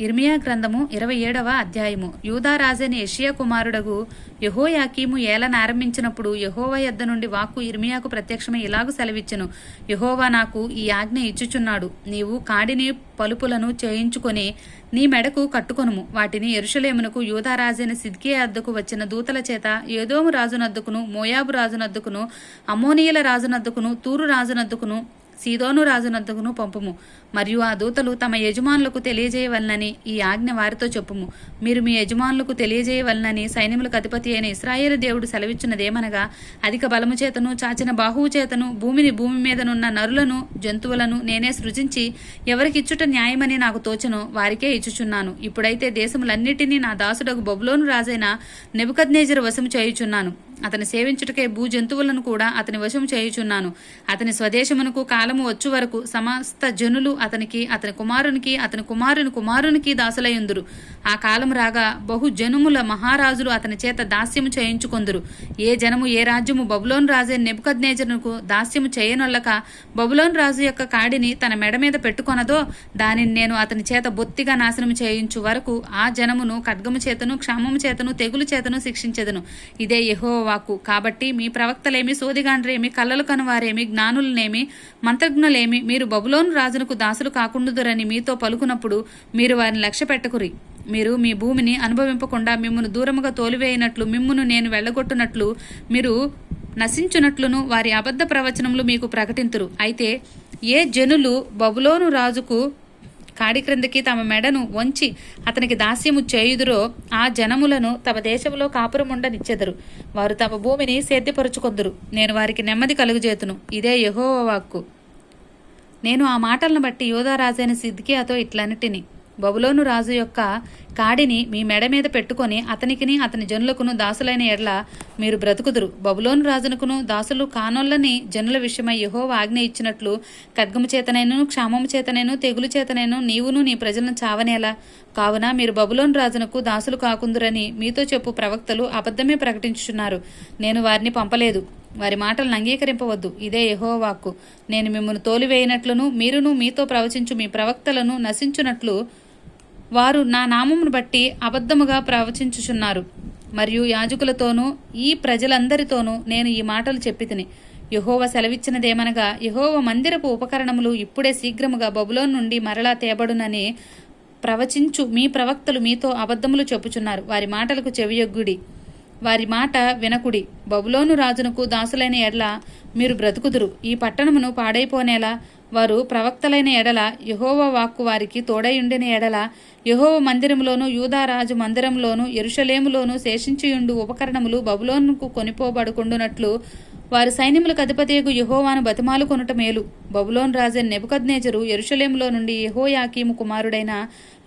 ఇర్మియా గ్రంథము ఇరవై ఏడవ అధ్యాయము. యూదా యషియా కుమారుడగు యహోయాకీము ఏలనారంభించినప్పుడు యహోవా యొద్ద నుండి వాక్కు ఇర్మియాకు ప్రత్యక్షమై ఇలాగు సెలవిచ్చెను. యహోవా నాకు ఈ ఆజ్ఞ ఇచ్చుచున్నాడు. నీవు కాడిని పలుపులను చేయించుకొని నీ మెడకు కట్టుకొనుము. వాటిని ఎరుషలేమునకు యూదారాజైన సిద్కియా అద్దకు వచ్చిన దూతల చేత ఏదోము రాజునద్దుకును మోయాబు రాజునద్దుకును అమోనీయుల రాజునద్దుకును తూరు రాజునద్దుకును సీదోను రాజునద్దకును పంపుము మరియు ఆ దూతలు తమ యజమానులకు తెలియజేయవలనని ఈ ఆజ్ఞ వారితో చెప్పుము. మీరు మీ యజమానులకు తెలియజేయవలనని సైన్యములకు అధిపతి అయిన ఇస్రాయేలు దేవుడు సెలవిచ్చినదేమనగా అధిక బలము చేతను చాచిన బాహువు చేతను భూమిని భూమి మీదనున్న నరులను జంతువులను నేనే సృజించి ఎవరికిచ్చుట న్యాయమని నాకు తోచను వారికే ఇచ్చుచున్నాను. ఇప్పుడైతే దేశములన్నిటినీ నా దాసుడకు బొబులోను రాజైన నెబుకద్నేజర్ వశము చేయుచున్నాను. అతని సేవించుటకే భూ జంతువులను కూడా అతని వశం చేయుచున్నాను. అతని స్వదేశమునకు కాలము వచ్చు వరకు సమస్త జనులు అతనికి అతని కుమారునికి అతని కుమారుని కుమారునికి దాసులయ్యుందురు ఆ కాలం రాగా బహు జనుముల మహారాజులు అతని చేత దాస్యము చేయించుకొందురు. ఏ జనము ఏ రాజ్యము బబులోన్ రాజే నెబుకద్నేజరునకు దాస్యము చేయనొల్లక బబులోన్ రాజు యొక్క కాడిని తన మెడ మీద పెట్టుకొనదో దానిని నేను అతని చేత బొత్తిగా నాశనం చేయించు వరకు ఆ జనమును ఖడ్గము చేతను క్షామము చేతను తెగులు చేతను శిక్షించెదను. ఇదే యహో వాక్కు. కాబట్టి మీ ప్రవక్తలేమి సోదిగాండ్రేమి కళ్ళలు కనువారేమి జ్ఞానులనేమి మంత్రజ్ఞులేమి మీరు బబులోను రాజునకు దాసులు కాకుండుదురని మీతో పలుకున్నప్పుడు మీరు వారిని లక్ష్య పెట్టకురి. మీరు మీ భూమిని అనుభవింపకుండా మిమ్మను దూరముగా తోలివేయినట్లు మిమ్మును నేను వెళ్ళగొట్టునట్లు మీరు నశించునట్లును వారి అబద్ధ ప్రవచనములు మీకు ప్రకటింతురు. అయితే ఏ జనులు బబులోను రాజుకు కాడి క్రిందకి తమ మెడను వంచి అతనికి దాస్యము చేయుదురో ఆ జనములను తమ దేశంలో కాపురముండనిచ్చెదరు వారు తమ భూమిని సేద్యపరుచుకొందురు. నేను వారికి నెమ్మది కలుగుజేతును. ఇదే యహోవాక్కు నేను ఆ మాటలను బట్టి యోధారాజైన సిద్ధికి అతో ఇట్లనిటిని. బబులోను రాజు యొక్క కాడిని మీ మెడ మీద పెట్టుకొని అతనికిని అతని జనులకును దాసులైన ఎడ్ల మీరు బ్రతుకుదురు. బబులోను రాజునకును దాసులు కానోళ్ళని జనుల విషయమై యహో ఆజ్ఞ ఇచ్చినట్లు ఖడ్గము చేతనైను క్షామము చేతనైను తెగులు చేతనైను నీవును నీ ప్రజలను చావనేలా. కావున మీరు బబులోను రాజునకు దాసులు కాకుందురని మీతో చెప్పు ప్రవక్తలు అబద్ధమే ప్రకటించుచున్నారు. నేను వారిని పంపలేదు. వారి మాటలను అంగీకరింపవద్దు. ఇదే యెహోవాక్కు నేను మిమ్మల్ని తోలివేయనట్లును మీరును మీతో ప్రవచించు మీ ప్రవక్తలను నశించునట్లు వారు నా నామమును బట్టి అబద్ధముగా ప్రవచించుచున్నారు. మరియు యాజకులతోనూ ఈ ప్రజలందరితోనూ నేను ఈ మాటలు చెప్పి తిని యహోవ సెలవిచ్చినదేమనగా యహోవ మందిరపు ఉపకరణములు ఇప్పుడే శీఘ్రముగా బబులోన్ నుండి మరలా తేబడునని ప్రవచించు మీ ప్రవక్తలు మీతో అబద్ధములు చెప్పుచున్నారు. వారి మాటలకు చెవియొగ్గుడి. వారి మాట వినకుడి. బబులోను రాజునకు దాసులైన ఎడ్ల మీరు బ్రతుకుదురు. ఈ పట్టణమును పాడైపోనేలా వారు ప్రవక్తలైన ఎడల యహోవ వాక్కు వారికి తోడయుండిన ఎడల యహోవ మందిరంలోను యూదారాజు మందిరంలోను ఎరుషలేములోను శేషించియుండు ఉపకరణములు బబులోనుకు కొనిపోబడుకుండునట్లు వారు సైన్యములకు అధిపతియకు యహోవాను బతిమాలు కొనుట మేలు. బబులోన్ రాజన్ నెబుకద్నేజరు ఎరుషలేములో నుండి యహోయాకీము కుమారుడైన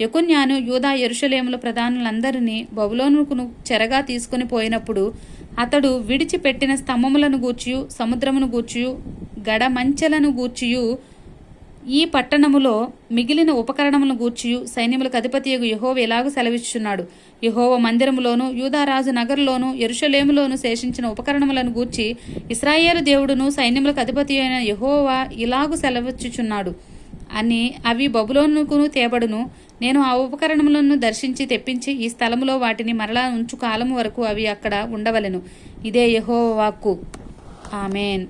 యకున్యాను యూదా ఎరుషలేముల ప్రధానులందరినీ బబులోనుకును చెరగా తీసుకుని పోయినప్పుడు అతడు విడిచిపెట్టిన స్తంభములను గూర్చియు సముద్రమును గూర్చియు గడమంచెలను గూర్చియు. ఈ పట్టణములో మిగిలిన ఉపకరణములను గూర్చియు. సైన్యములకు అధిపతియగు యహోవ ఎలాగూ సెలవిస్తున్నాడు యహోవ మందిరములోను యూదారాజు నగర్లోను ఎరుషలేములోను శేషించిన ఉపకరణములను గూర్చి ఇస్రాయేలు దేవుడును సైన్యములకు అధిపతి అయిన యహోవా ఇలాగు సెలవిచ్చుచున్నాడు. అని అవి బబులోనుకును తేబడును. నేను ఆ ఉపకరణములను దర్శించి తెప్పించి ఈ స్థలములో వాటిని మరలా ఉంచు కాలము వరకు అవి అక్కడ ఉండవలెను. ఇదే యహోవాకు వాక్కు. ఆమెన్.